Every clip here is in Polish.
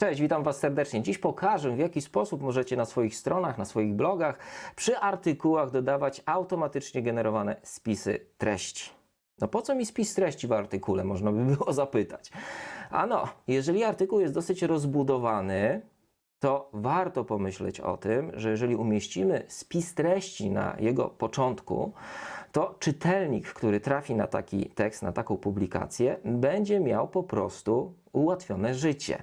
Cześć, witam Was serdecznie. Dziś pokażę, w jaki sposób możecie na swoich stronach, na swoich blogach, przy artykułach dodawać automatycznie generowane spisy treści. No po co mi spis treści w artykule, można by było zapytać. Ano, jeżeli artykuł jest dosyć rozbudowany, to warto pomyśleć o tym, że jeżeli umieścimy spis treści na jego początku, to czytelnik, który trafi na taki tekst, na taką publikację, będzie miał po prostu ułatwione życie.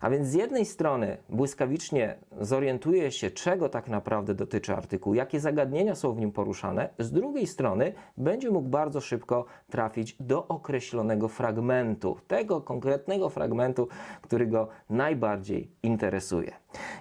A więc z jednej strony błyskawicznie zorientuje się, czego tak naprawdę dotyczy artykuł, jakie zagadnienia są w nim poruszane, z drugiej strony będzie mógł bardzo szybko trafić do określonego fragmentu, tego konkretnego fragmentu, który go najbardziej interesuje.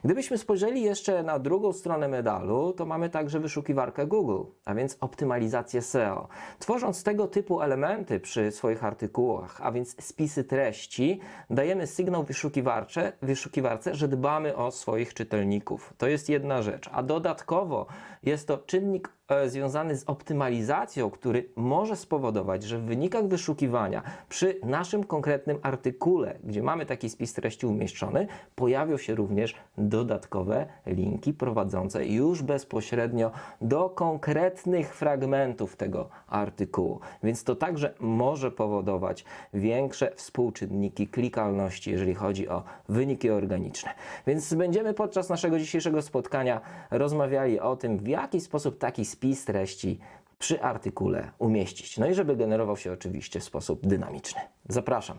Gdybyśmy spojrzeli jeszcze na drugą stronę medalu, to mamy także wyszukiwarkę Google, a więc optymalizację SEO. Tworząc tego typu elementy przy swoich artykułach, a więc spisy treści, dajemy sygnał wyszukiwarcze, wyszukiwarce, że dbamy o swoich czytelników. To jest jedna rzecz. A dodatkowo jest to czynnik związany z optymalizacją, który może spowodować, że w wynikach wyszukiwania przy naszym konkretnym artykule, gdzie mamy taki spis treści umieszczony, pojawią się również dodatkowe linki prowadzące już bezpośrednio do konkretnych fragmentów tego artykułu. Więc to także może powodować większe współczynniki klikalności, jeżeli chodzi o wyniki organiczne. Więc będziemy podczas naszego dzisiejszego spotkania rozmawiali o tym, w jaki sposób taki spis treści przy artykule umieścić. No i żeby generował się oczywiście w sposób dynamiczny. Zapraszam.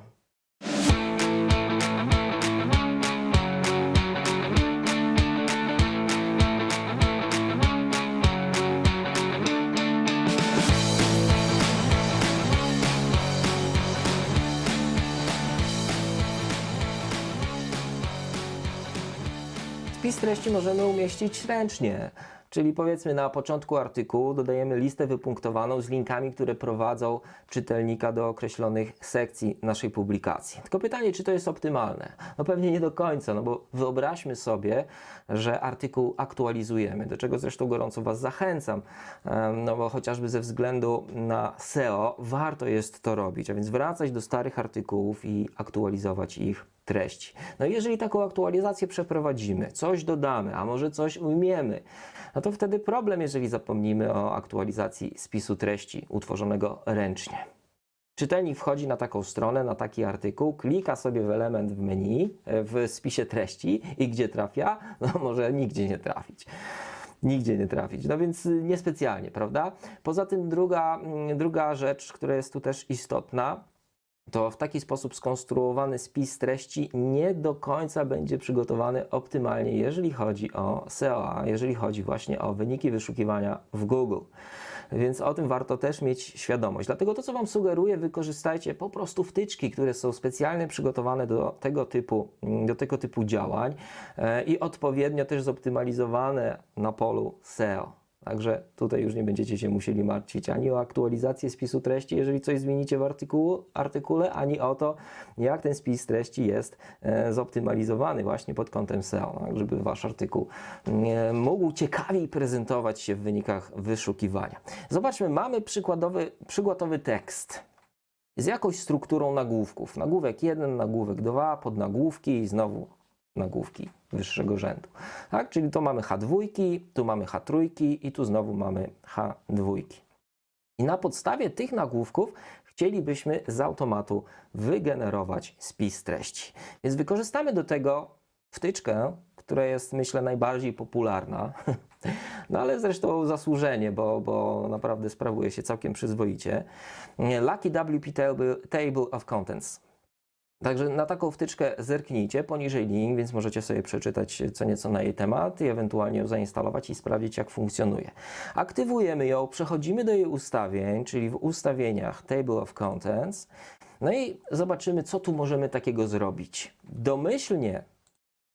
Spis treści możemy umieścić ręcznie. Czyli powiedzmy na początku artykułu dodajemy listę wypunktowaną z linkami, które prowadzą czytelnika do określonych sekcji naszej publikacji. Tylko pytanie, czy to jest optymalne? No pewnie nie do końca, no bo wyobraźmy sobie, że artykuł aktualizujemy, do czego zresztą gorąco Was zachęcam, no bo chociażby ze względu na SEO warto jest to robić, a więc wracać do starych artykułów i aktualizować ich treści. No jeżeli taką aktualizację przeprowadzimy, coś dodamy, a może coś ujmiemy, no to wtedy problem, jeżeli zapomnimy o aktualizacji spisu treści utworzonego ręcznie. Czytelnik wchodzi na taką stronę, na taki artykuł, klika sobie w element w menu, e, w spisie treści i gdzie trafia? No może nigdzie nie trafić. Nigdzie nie trafić. No więc y, niespecjalnie, prawda? Poza tym druga, mm, druga rzecz, która jest tu też istotna, to w taki sposób skonstruowany spis treści nie do końca będzie przygotowany optymalnie, jeżeli chodzi o SEO, a jeżeli chodzi właśnie o wyniki wyszukiwania w Google. Więc o tym warto też mieć świadomość. Dlatego to, co Wam sugeruję, wykorzystajcie po prostu wtyczki, które są specjalnie przygotowane do tego typu, do tego typu działań e, i odpowiednio też zoptymalizowane na polu SEO. Także tutaj już nie będziecie się musieli martwić ani o aktualizację spisu treści, jeżeli coś zmienicie w artykułu, artykule, ani o to, jak ten spis treści jest e, zoptymalizowany właśnie pod kątem SEO, tak, żeby wasz artykuł e, mógł ciekawiej prezentować się w wynikach wyszukiwania. Zobaczmy, mamy przykładowy, przykładowy tekst z jakąś strukturą nagłówków. Nagłówek 1, nagłówek 2, podnagłówki i znowu nagłówki wyższego rzędu. Tak? Czyli to mamy H2, tu mamy H3 i tu znowu mamy H2. I na podstawie tych nagłówków chcielibyśmy z automatu wygenerować spis treści. Więc wykorzystamy do tego wtyczkę, która jest myślę najbardziej popularna, no ale zresztą zasłużenie, bo, bo naprawdę sprawuje się całkiem przyzwoicie. Lucky WP Table of Contents. Także na taką wtyczkę zerknijcie, poniżej link, więc możecie sobie przeczytać co nieco na jej temat i ewentualnie ją zainstalować i sprawdzić jak funkcjonuje. Aktywujemy ją, przechodzimy do jej ustawień, czyli w ustawieniach Table of Contents, no i zobaczymy co tu możemy takiego zrobić. Domyślnie,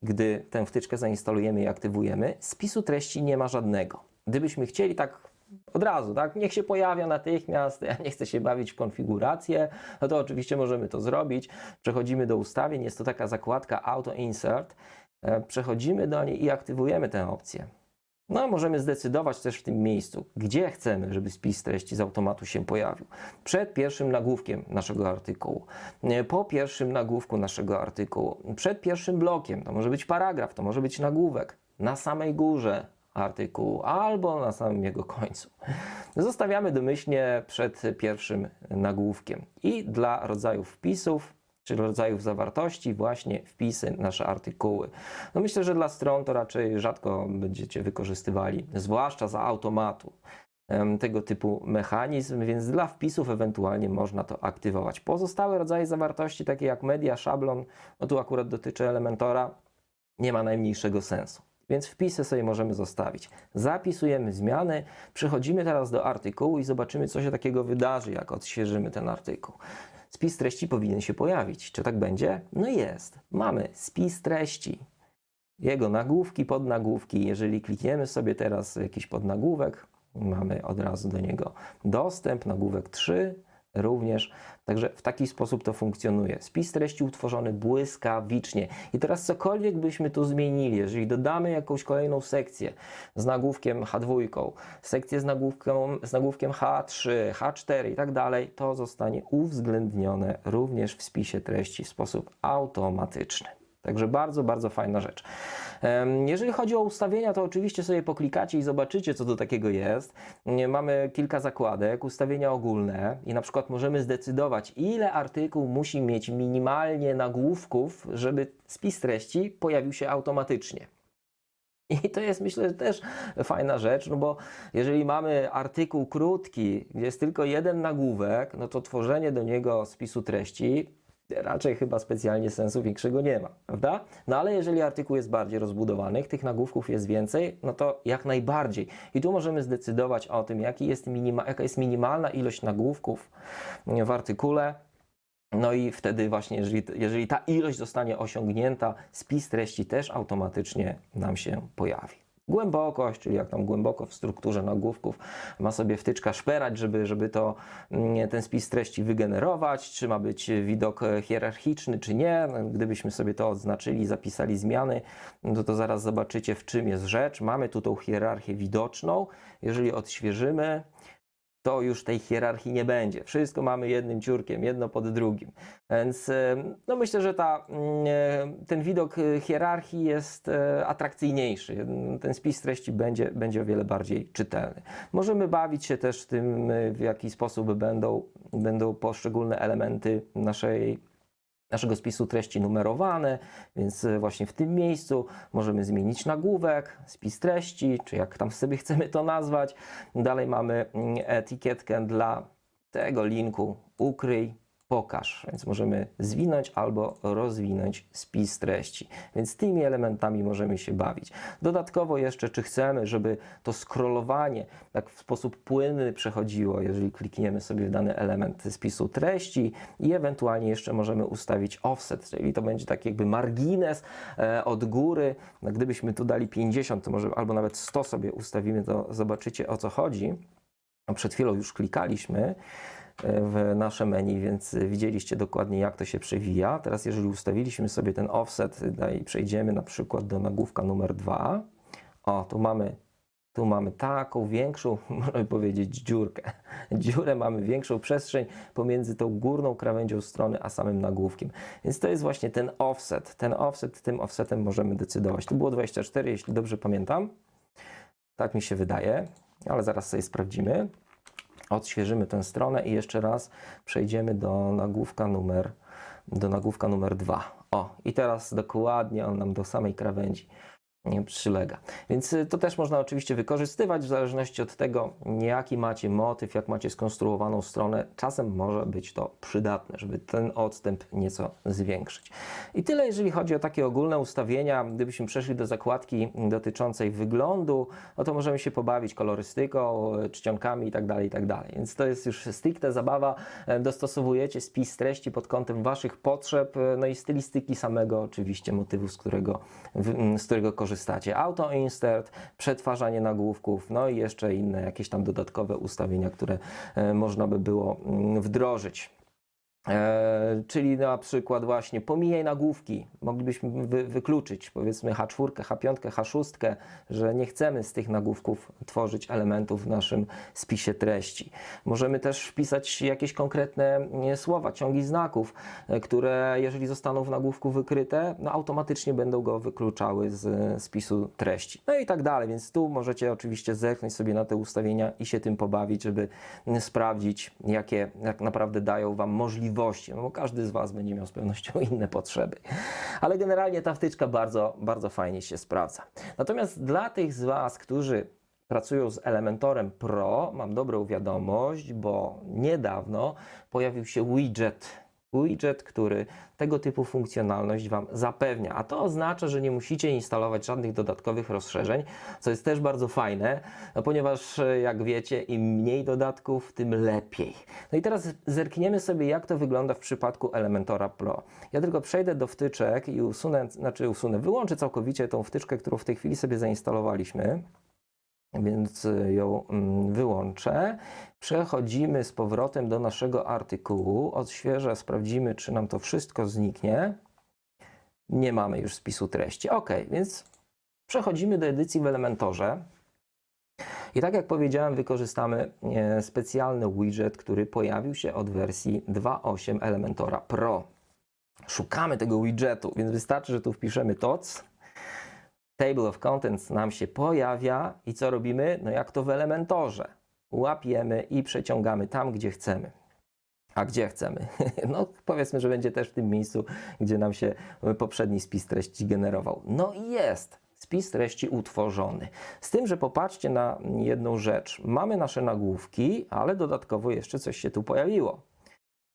gdy tę wtyczkę zainstalujemy i aktywujemy, spisu treści nie ma żadnego. Gdybyśmy chcieli tak od razu, tak? Niech się pojawia natychmiast, ja nie chcę się bawić w konfigurację, no to oczywiście możemy to zrobić. Przechodzimy do ustawień, jest to taka zakładka Auto Insert. E, Przechodzimy do niej i aktywujemy tę opcję. No, możemy zdecydować też w tym miejscu, gdzie chcemy, żeby spis treści z automatu się pojawił. Przed pierwszym nagłówkiem naszego artykułu, nie, po pierwszym nagłówku naszego artykułu, przed pierwszym blokiem, to może być paragraf, to może być nagłówek, na samej górze artykułu albo na samym jego końcu. Zostawiamy domyślnie przed pierwszym nagłówkiem i dla rodzajów wpisów czy rodzajów zawartości, właśnie wpisy, nasze artykuły. No myślę, że dla stron to raczej rzadko będziecie wykorzystywali, zwłaszcza za automatu tego typu mechanizm, więc dla wpisów ewentualnie można to aktywować. Pozostałe rodzaje zawartości, takie jak media, szablon, no tu akurat dotyczy Elementora, nie ma najmniejszego sensu. Więc wpisy sobie możemy zostawić. Zapisujemy zmiany, przechodzimy teraz do artykułu i zobaczymy, co się takiego wydarzy, jak odświeżymy ten artykuł. Spis treści powinien się pojawić. Czy tak będzie? No jest. Mamy spis treści. Jego nagłówki, podnagłówki. Jeżeli klikniemy sobie teraz jakiś podnagłówek, mamy od razu do niego dostęp, nagłówek 3 również. Także w taki sposób to funkcjonuje. Spis treści utworzony błyskawicznie. I teraz cokolwiek byśmy tu zmienili, jeżeli dodamy jakąś kolejną sekcję z nagłówkiem H2, sekcję z nagłówkiem, z nagłówkiem H3, H4 i tak dalej, to zostanie uwzględnione również w spisie treści w sposób automatyczny. Także bardzo, bardzo fajna rzecz. Jeżeli chodzi o ustawienia, to oczywiście sobie poklikacie i zobaczycie, co to takiego jest. Mamy kilka zakładek, ustawienia ogólne i na przykład możemy zdecydować, ile artykuł musi mieć minimalnie nagłówków, żeby spis treści pojawił się automatycznie. I to jest myślę też fajna rzecz, no bo jeżeli mamy artykuł krótki, gdzie jest tylko jeden nagłówek, no to tworzenie do niego spisu treści raczej chyba specjalnie sensu większego nie ma, prawda? No ale jeżeli artykuł jest bardziej rozbudowany, tych nagłówków jest więcej, no to jak najbardziej. I tu możemy zdecydować o tym, jaki jest minima, jaka jest minimalna ilość nagłówków w artykule, no i wtedy właśnie, jeżeli, jeżeli ta ilość zostanie osiągnięta, spis treści też automatycznie nam się pojawi. Głębokość, czyli jak tam głęboko w strukturze nagłówków ma sobie wtyczka szperać, żeby, żeby to, mm, ten spis treści wygenerować, czy ma być widok hierarchiczny, czy nie. No, Gdybyśmy sobie to odznaczyli, zapisali zmiany, no to zaraz zobaczycie w czym jest rzecz. Mamy tu tą hierarchię widoczną. Jeżeli odświeżymy, to już tej hierarchii nie będzie. Wszystko mamy jednym ciurkiem, jedno pod drugim. Więc e, no myślę, że ta, mm, e, ten widok e, hierarchii jest atrakcyjniejszy. Ten spis treści będzie, będzie o wiele bardziej czytelny. Możemy bawić się też tym, w jaki sposób będą, będą poszczególne elementy naszej naszego spisu treści numerowane, więc e, właśnie w tym miejscu możemy zmienić nagłówek, spis treści, czy jak tam sobie chcemy to nazwać. Dalej mamy mm, etykietkę dla tego linku ukryj, pokaż, więc możemy zwinąć albo rozwinąć spis treści. Więc tymi elementami możemy się bawić. Dodatkowo jeszcze, czy chcemy, żeby to scrollowanie tak w sposób płynny przechodziło, jeżeli klikniemy sobie w dany element spisu treści i ewentualnie jeszcze możemy ustawić offset, czyli to będzie taki jakby margines e, od góry. No, gdybyśmy tu dali 50, to może albo nawet 100 sobie ustawimy, to zobaczycie o co chodzi. No, Przed chwilą już klikaliśmy w nasze menu, więc widzieliście dokładnie jak to się przewija. Teraz jeżeli ustawiliśmy sobie ten offset i przejdziemy na przykład do nagłówka numer 2, o tu mamy tu mamy taką większą, można powiedzieć, dziurkę. Dziurę mamy większą przestrzeń pomiędzy tą górną krawędzią strony a samym nagłówkiem. Więc to jest właśnie ten offset. Ten offset, tym offsetem możemy decydować. Tu było 24, jeśli dobrze pamiętam. Tak mi się wydaje, ale zaraz sobie sprawdzimy odświeżymy tę stronę i jeszcze raz przejdziemy do nagłówka numer, do nagłówka numer 2. O, i teraz dokładnie on nam do samej krawędzi nie przylega. Więc y, to też można oczywiście wykorzystywać w zależności od tego, jaki macie motyw, jak macie skonstruowaną stronę. Czasem może być to przydatne, żeby ten odstęp nieco zwiększyć. I tyle, jeżeli chodzi o takie ogólne ustawienia. Gdybyśmy przeszli do zakładki dotyczącej wyglądu, no to możemy się pobawić kolorystyką, y, czcionkami itd., itd. Więc to jest już stricte zabawa. E, Dostosowujecie spis treści pod kątem Waszych potrzeb, e, no i stylistyki samego oczywiście motywu, z którego, z którego korzystacie. Auto insert, przetwarzanie nagłówków, no i jeszcze inne jakieś tam dodatkowe ustawienia, które e, można by było mm, wdrożyć. E, czyli na przykład właśnie pomijaj nagłówki. Moglibyśmy wy, wykluczyć powiedzmy H4, H5, H6, że nie chcemy z tych nagłówków tworzyć elementów w naszym spisie treści. Możemy też wpisać jakieś konkretne słowa, ciągi znaków, e, które jeżeli zostaną w nagłówku wykryte, no automatycznie będą go wykluczały z spisu treści. No i tak dalej, więc tu możecie oczywiście zerknąć sobie na te ustawienia i się tym pobawić, żeby sprawdzić, jakie tak naprawdę dają Wam możliwości, no bo każdy z Was będzie miał z pewnością inne potrzeby. Ale generalnie ta wtyczka bardzo, bardzo fajnie się sprawdza. Natomiast dla tych z Was, którzy pracują z Elementorem Pro, mam dobrą wiadomość, bo niedawno pojawił się widget widget, który tego typu funkcjonalność Wam zapewnia. A to oznacza, że nie musicie instalować żadnych dodatkowych rozszerzeń, co jest też bardzo fajne, no ponieważ e, jak wiecie, im mniej dodatków, tym lepiej. No i teraz zerkniemy sobie, jak to wygląda w przypadku Elementora Pro. Ja tylko przejdę do wtyczek i usunę, znaczy usunę, wyłączę całkowicie tą wtyczkę, którą w tej chwili sobie zainstalowaliśmy więc ją mm, wyłączę. Przechodzimy z powrotem do naszego artykułu. Odświeżę, sprawdzimy, czy nam to wszystko zniknie. Nie mamy już spisu treści. Ok, więc przechodzimy do edycji w Elementorze. I tak jak powiedziałem, wykorzystamy e, specjalny widget, który pojawił się od wersji 2.8 Elementora Pro. Szukamy tego widgetu, więc wystarczy, że tu wpiszemy TOC Table of Contents nam się pojawia i co robimy? No jak to w Elementorze. Łapiemy i przeciągamy tam, gdzie chcemy. A gdzie chcemy? No powiedzmy, że będzie też w tym miejscu, gdzie nam się poprzedni spis treści generował. No i jest spis treści utworzony. Z tym, że popatrzcie na jedną rzecz. Mamy nasze nagłówki, ale dodatkowo jeszcze coś się tu pojawiło.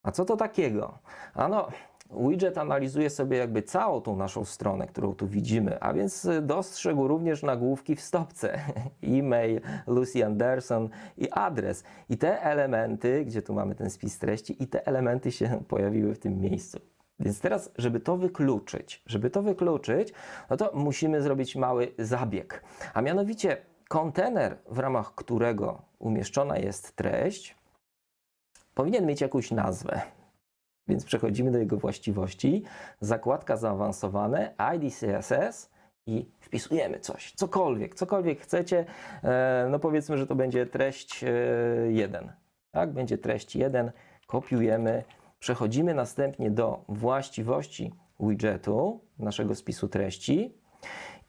A co to takiego? Ano, widget analizuje sobie jakby całą tą naszą stronę, którą tu widzimy, a więc dostrzegł również nagłówki w stopce. E-mail, Lucy Anderson i adres. I te elementy, gdzie tu mamy ten spis treści, i te elementy się pojawiły w tym miejscu. Więc teraz, żeby to wykluczyć, żeby to wykluczyć, no to musimy zrobić mały zabieg. A mianowicie kontener, w ramach którego umieszczona jest treść, powinien mieć jakąś nazwę. Więc przechodzimy do jego właściwości, zakładka zaawansowane, ID CSS i wpisujemy coś, cokolwiek, cokolwiek chcecie. E, no powiedzmy, że to będzie treść 1. Tak, będzie treść 1, kopiujemy, przechodzimy następnie do właściwości widgetu, naszego spisu treści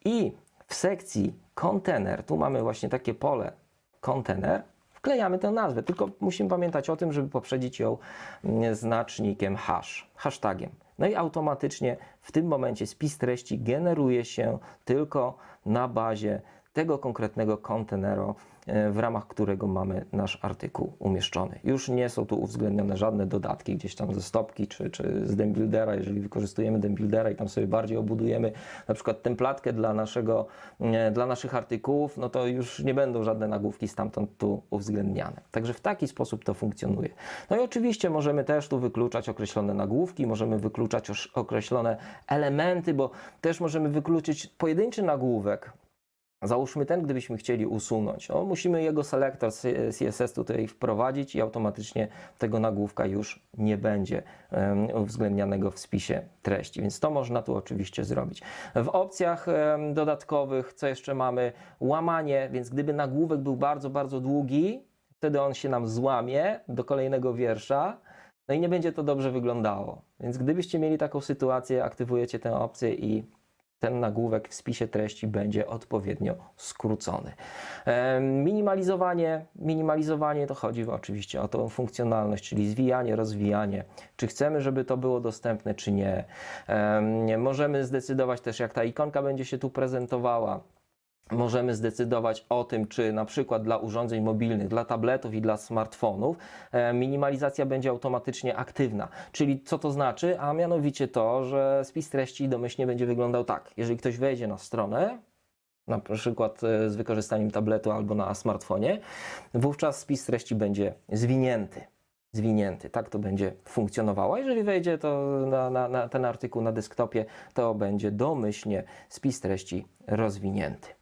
i w sekcji kontener, tu mamy właśnie takie pole kontener, wklejamy tę nazwę. Tylko musimy pamiętać o tym, żeby poprzedzić ją mm, znacznikiem hash, hashtagiem. No i automatycznie w tym momencie spis treści generuje się tylko na bazie tego konkretnego kontenera, e, w ramach którego mamy nasz artykuł umieszczony. Już nie są tu uwzględnione żadne dodatki gdzieś tam ze stopki czy, czy z Dembuildera, jeżeli wykorzystujemy Dembuildera i tam sobie bardziej obudujemy na przykład templatkę dla, naszego, e, dla naszych artykułów, no to już nie będą żadne nagłówki stamtąd tu uwzględniane. Także w taki sposób to funkcjonuje. No i oczywiście możemy też tu wykluczać określone nagłówki, możemy wykluczać określone elementy, bo też możemy wykluczyć pojedynczy nagłówek, Załóżmy ten, gdybyśmy chcieli usunąć. O, musimy jego selektor CSS tutaj wprowadzić i automatycznie tego nagłówka już nie będzie uwzględnianego w spisie treści, więc to można tu oczywiście zrobić. W opcjach dodatkowych, co jeszcze mamy? Łamanie, więc gdyby nagłówek był bardzo, bardzo długi, wtedy on się nam złamie do kolejnego wiersza, no i nie będzie to dobrze wyglądało. Więc gdybyście mieli taką sytuację, aktywujecie tę opcję i ten nagłówek w spisie treści będzie odpowiednio skrócony. Minimalizowanie, minimalizowanie to chodzi oczywiście o tą funkcjonalność, czyli zwijanie, rozwijanie. Czy chcemy, żeby to było dostępne, czy nie. Możemy zdecydować też, jak ta ikonka będzie się tu prezentowała możemy zdecydować o tym, czy na przykład dla urządzeń mobilnych, dla tabletów i dla smartfonów e, minimalizacja będzie automatycznie aktywna. Czyli co to znaczy? A mianowicie to, że spis treści domyślnie będzie wyglądał tak. Jeżeli ktoś wejdzie na stronę, na przykład e, z wykorzystaniem tabletu albo na smartfonie, wówczas spis treści będzie zwinięty zwinięty. Tak to będzie funkcjonowało. Jeżeli wejdzie to na, na, na ten artykuł na desktopie, to będzie domyślnie spis treści rozwinięty.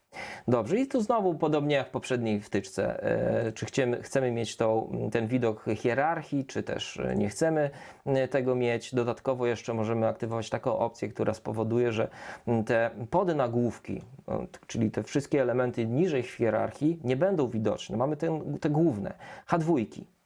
Dobrze, i tu znowu podobnie jak w poprzedniej wtyczce, e, czy chcemy, chcemy mieć tą, ten widok hierarchii, czy też e, nie chcemy e, tego mieć. Dodatkowo jeszcze możemy aktywować taką opcję, która spowoduje, że te podnagłówki, czyli te wszystkie elementy niżej w hierarchii nie będą widoczne. Mamy ten, te główne, H2.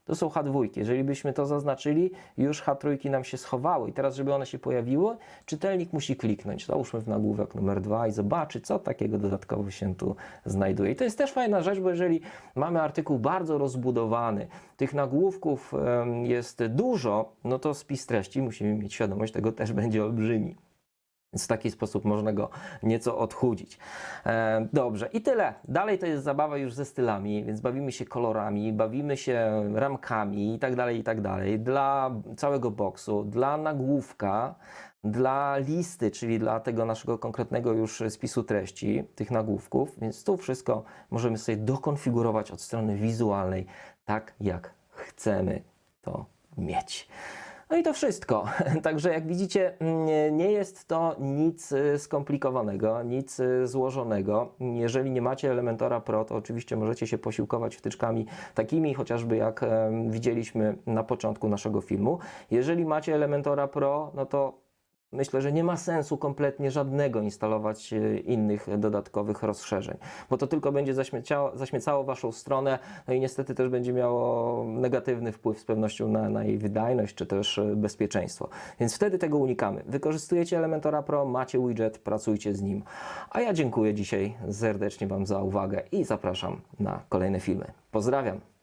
To są H2. Jeżeli byśmy to zaznaczyli, już H3 nam się schowały. I teraz, żeby one się pojawiły, czytelnik musi kliknąć. Załóżmy w nagłówek numer 2 i zobaczy, co takiego dodatkowo się tu znajduje. I to jest też fajna rzecz, bo jeżeli mamy artykuł bardzo rozbudowany, tych nagłówków jest dużo, no to spis treści, musimy mieć świadomość, tego też będzie olbrzymi. Więc w taki sposób można go nieco odchudzić. E, dobrze, i tyle. Dalej to jest zabawa już ze stylami, więc bawimy się kolorami, bawimy się ramkami i tak dalej, i tak dalej. Dla całego boksu, dla nagłówka, dla listy, czyli dla tego naszego konkretnego już spisu treści, tych nagłówków, więc tu wszystko możemy sobie dokonfigurować od strony wizualnej, tak jak chcemy to mieć. No i to wszystko. Także jak widzicie, nie- nie jest to nic y, skomplikowanego, nic y, złożonego. Jeżeli nie macie Elementora Pro, to oczywiście możecie się posiłkować wtyczkami takimi, chociażby jak widzieliśmy na początku naszego filmu. Jeżeli macie Elementora Pro, no to Myślę, że nie ma sensu kompletnie żadnego instalować e, innych dodatkowych rozszerzeń, bo to tylko będzie zaśmiecało, zaśmiecało Waszą stronę, no i niestety też będzie miało negatywny wpływ z pewnością na, na jej wydajność czy też e, bezpieczeństwo. Więc wtedy tego unikamy. Wykorzystujecie Elementora Pro, macie widget, pracujcie z nim. A ja dziękuję dzisiaj serdecznie Wam za uwagę i zapraszam na kolejne filmy. Pozdrawiam!